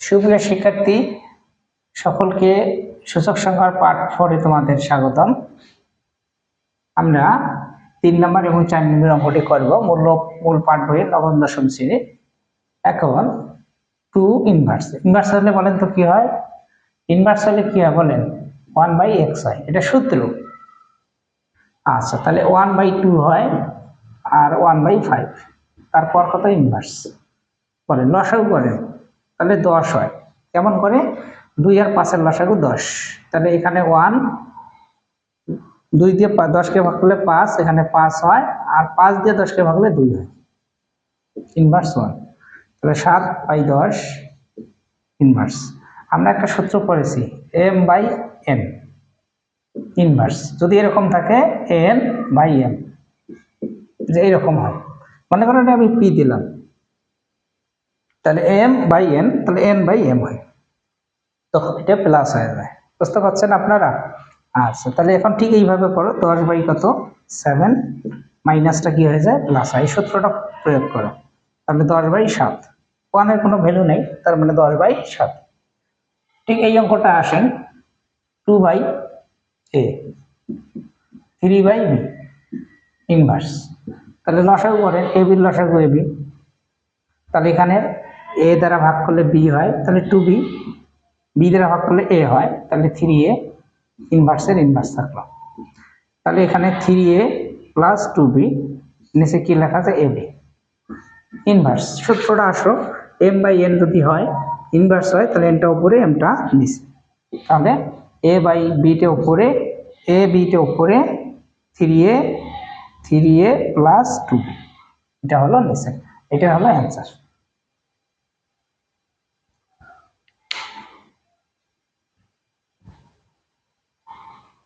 সুপ্রিয় শিক্ষার্থী, সকলকে সূচক সংখ্যার পাঠ ফোরে তোমাদের স্বাগতম। আমরা তিন নম্বর এবং চার নম্বর অঙ্কটি করব। মূল মূল পাঠ বইয়ের নবম, দশম শ্রেণি। এখন টু ইনভার্স ইনভার্স হলে বলেন তো কি হয়? ইনভার্স হলে কি হয় বলেন? ওয়ান বাই এক্স হয়। এটা সূত্র। আচ্ছা তাহলে ওয়ান বাই টু হয় আর ওয়ান বাই ফাইভ তারপর কত ইনভার্স বলেন লসাগু করেন তাহলে দশ হয়। কেমন করে? দুই আর পাঁচের লসাগু দশ। তাহলে এখানে ওয়ান দুই দিয়ে দশকে ভাগ করলে পাঁচ, এখানে পাঁচ হয়, আর পাঁচ দিয়ে দশকে ভাগ করলে দুই হয়। ইনভার্স ওয়ান তাহলে সাত বাই দশ ইনভার্স আমরা একটা সূত্র পড়েছি এম বাই এন ইনভার্স যদি এরকম থাকে এন বাই এম যে এরকম হয়। মনে করেন আমি পি দিলাম। তাহলে এম বাই এন তাহলে এন বাই এম হয়। তখন এটা প্লাস হয়ে যায়। বুঝতে পারছেন আপনারা? আচ্ছা তাহলে এখন ঠিক এইভাবে করো দশ বাই কত? সেভেন মাইনাসটা কি হয়ে যায়? প্লাস হয়। সূত্রটা প্রয়োগ করো। তাহলে দশ বাই সাত। ওয়ানের কোনো ভ্যালু নেই, তার মানে দশ বাই সাত। ঠিক এই অঙ্কটা আসেন। Two by A three by B inverse তাহলে লসাগু করেন এ বির লসাগু এ বি তাহলে এখানে এ দ্বারা ভাগ করলে বি হয়, তাহলে টু বি বি দ্বারা ভাগ করলে এ হয়, তাহলে থ্রি এ ইনভার্সের ইনভার্স থাকল। তাহলে এখানে three A plus two B নিচে কী লেখা আছে? এ বি ইনভার্স সূত্রটা আসো এম বাই এন যদি হয় ইনভার্স হয়, তাহলে এনটা উপরে এমটা নিচে। তাহলে এ বাই বিটা উপরে এ বিটা উপরে three A three A plus two B এটা হলো নিচে, এটা হলো অ্যান্সার